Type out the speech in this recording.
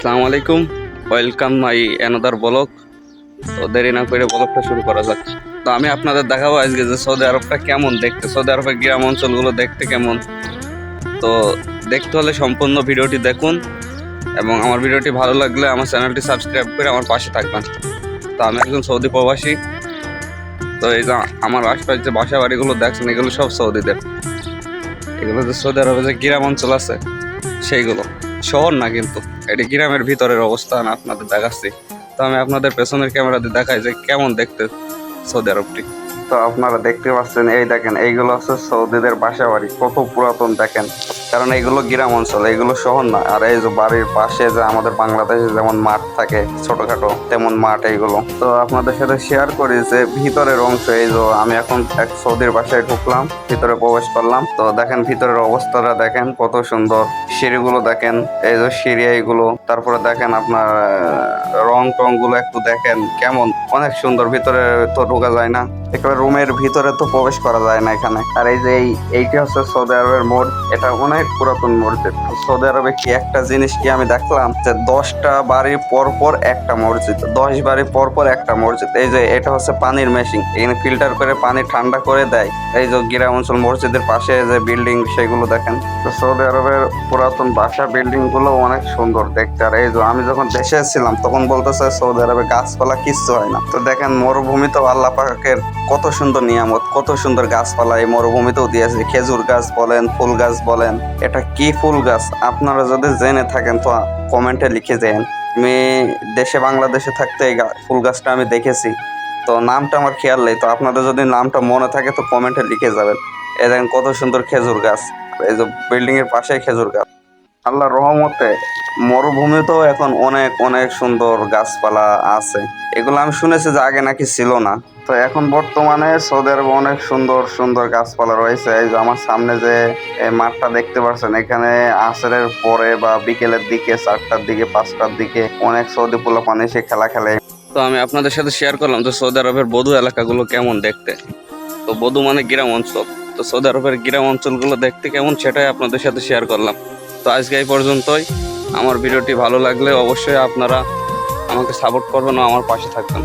আসসালামু আলাইকুম। Welcome my another blog তো দেরি না করে ব্লগটা শুরু করা যাক। তো আমি আপনাদের দেখাবো আজকে যে সৌদি আরবটা কেমন দেখতে, সৌদি আরবের গ্রাম অঞ্চলগুলো দেখতে কেমন। তো দেখতে হলে সম্পূর্ণ ভিডিওটি দেখুন এবং আমার ভিডিওটি ভালো লাগলে আমার চ্যানেলটি সাবস্ক্রাইব করে আমার পাশে থাকবেন। তো আমি একজন সৌদি প্রবাসী। তো এই যে আমার আশপাশে যে বাসা বাড়িগুলো দেখছেন, এগুলো সব সৌদিদের। এগুলো যে সৌদি আরবে যে গ্রাম অঞ্চল আছে, সেইগুলো। শহর না কিন্তু। এটি গ্রামের ভিতরের অবস্থান আপনাদের দেখাচ্ছি। তো আমি আপনাদের পেছনের ক্যামেরাতে দেখাই যে কেমন দেখতে সৌদি আরবটি তো আপনারা দেখতে পাচ্ছেন, এই দেখেন, এইগুলো হচ্ছে সৌদিদের বাসা বাড়ি কত পুরাতন দেখেন। কারণ এইগুলো গ্রাম অঞ্চল, এইগুলো শহর না। আর এই যে বাড়ির পাশে যে আমাদের বাংলাদেশে যেমন মাঠ থাকে, ছোটখাটো, তেমন মাঠ এইগুলো। তো আপনাদের সাথে শেয়ার করি যে ভিতরের অংশ, এই যে আমি এখন এক সৌদির বাসায় ঢুকলাম, ভিতরে প্রবেশ করলাম। তো দেখেন ভিতরের অবস্থাটা দেখেন, কত সুন্দর। সিঁড়িগুলো দেখেন, এই যে সিঁড়ি এইগুলো। তারপরে দেখেন আপনার রং টংগুলো একটু দেখেন, কেমন। অনেক সুন্দর, ভিতরে তো ঢোকা যায় না। একেবারে রুমের ভিতরে তো প্রবেশ করা যায় না এখানে। আর এই যে এই, এইটি হচ্ছে সৌদি আরবের মোড়। এটা অনেক পুরাতন মসজিদ সৌদি আরবে কি একটা জিনিস কি আমি দেখলাম যে দশটা বাড়ির পর পর একটা মসজিদ, দশ বাড়ি পর পর একটা মসজিদ। এই যে এটা হচ্ছে পানির মেশিন এখানে ফিল্টার করে পানি ঠান্ডা করে দেয়। এই যে গ্রাম অঞ্চল মসজিদের পাশে যে বিল্ডিং সেগুলো দেখেন। তো সৌদি আরবের পুরাতন বাসা বিল্ডিংগুলো অনেক সুন্দর দেখতে। আর এই যে আমি যখন দেশে ছিলাম, তখন বলতেছে সৌদি আরবে গাছপালা কিচ্ছু হয় না। তো দেখেন মরুভূমি তো আল্লাহ পাকের কত সুন্দর নিয়ামত, কত সুন্দর গাছপালা এই মরুভূমিতেও দিয়েছে খেজুর গাছ বলেন, ফুল গাছ বলেন, এটা কি ফুল গাছ? আপনারা যদি জেনে থাকেন তো কমেন্টে লিখে দেন। আমি দেশে বাংলাদেশে থাকতে এই ফুল গাছটা আমি দেখেছি। তো নামটা আমার খেয়াল নেই, তো আপনাদের যদি নামটা মনে থাকে তো কমেন্টে লিখে যাবেন। এই দেখেন কত সুন্দর খেজুর গাছ, এই যে বিল্ডিংয়ের পাশে খেজুর গাছ। আল্লাহ রহমতে মরুভূমিতেও এখন অনেক অনেক সুন্দর গাছপালা আছে। এগুলো আমি শুনেছি যে আগে নাকি ছিল না। তো এখন বর্তমানে সৌদি আরবে অনেক সুন্দর সুন্দর গাছপালা রয়েছে। এই যে আমার সামনে যে মাঠটা দেখতে পাচ্ছেন, এখানে আসরের পরে বা বিকেলের দিকে, চারটার দিকে, পাঁচটার দিকে অনেক সৌদি পোলা পানি সে খেলা খেলে। তো আমি আপনাদের সাথে শেয়ার করলাম যে সৌদি আরবের বধু এলাকাগুলো কেমন দেখতে। তো বধু মানে গ্রাম অঞ্চল। তো সৌদি আরবের গ্রাম অঞ্চলগুলো দেখতে কেমন সেটাই আপনাদের সাথে শেয়ার করলাম। তো আজকে এই পর্যন্তই। আমার ভিডিওটি ভালো লাগলে অবশ্যই আপনারা আমাকে সাপোর্ট করবেন ও আমার পাশে থাকবেন।